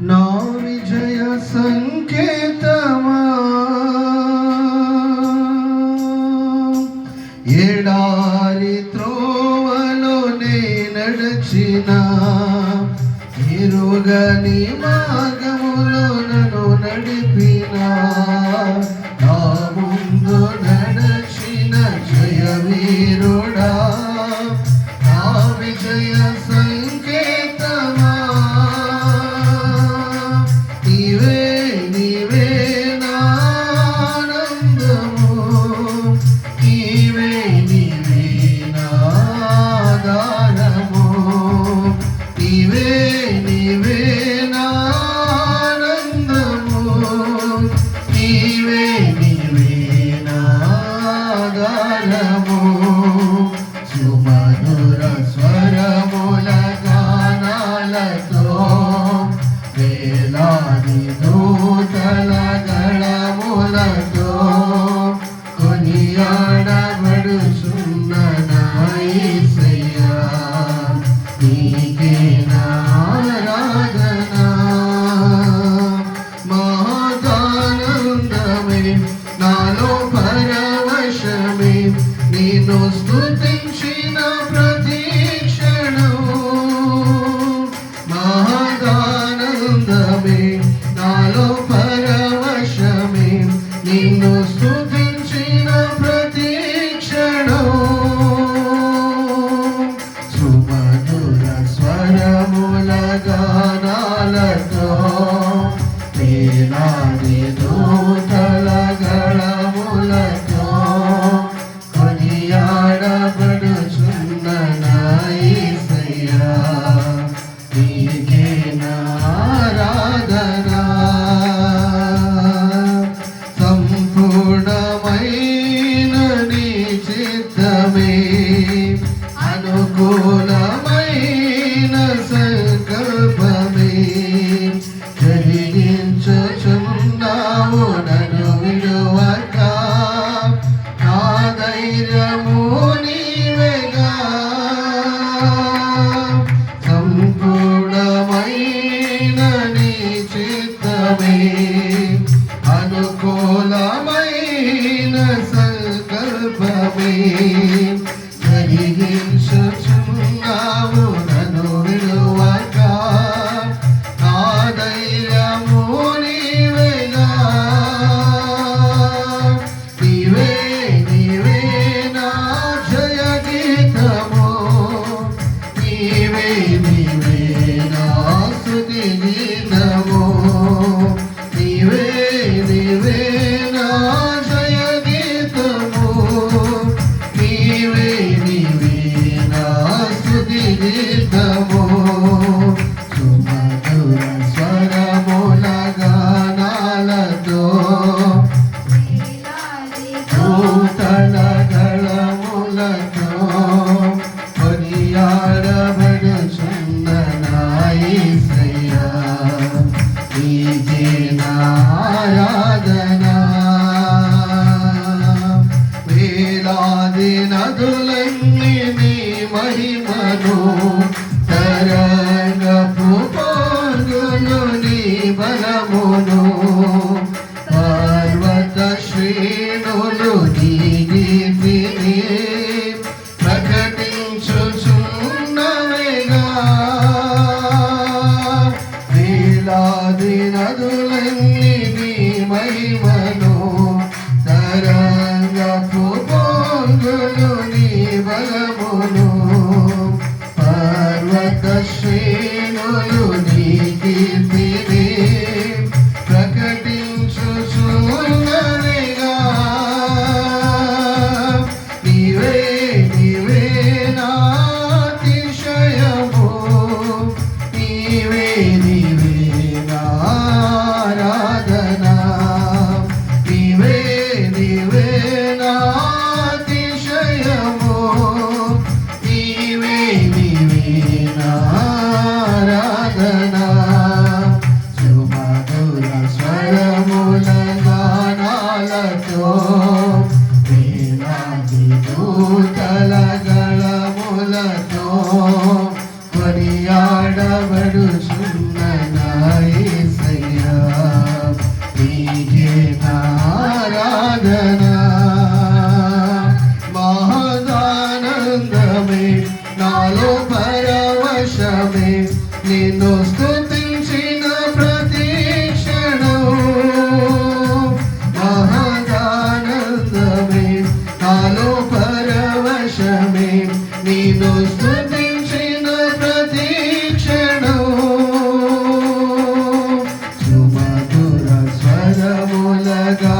నా విజయ సంకేతమా? ఎడారి త్రోవలో నే నడచిన ఎరుగని మాట మధుర స్వరముల గానాలతో వేలాది నూతన గణములతో కొనియాడబడుచున్ననాయసయ్యా. నీకే నారాధన. మహాగానందమే నాలో పరవశమే నేను స్తు न संकल्प में you Hara స్థుతించుచుండెను వేలాది దూతలగల మూలతో కొనియాడబడు సున్ననాయసయ్యా నీకే నారాధన మహదానందమే నాలో పరవశమే నిన్ను స్థుతి உலகா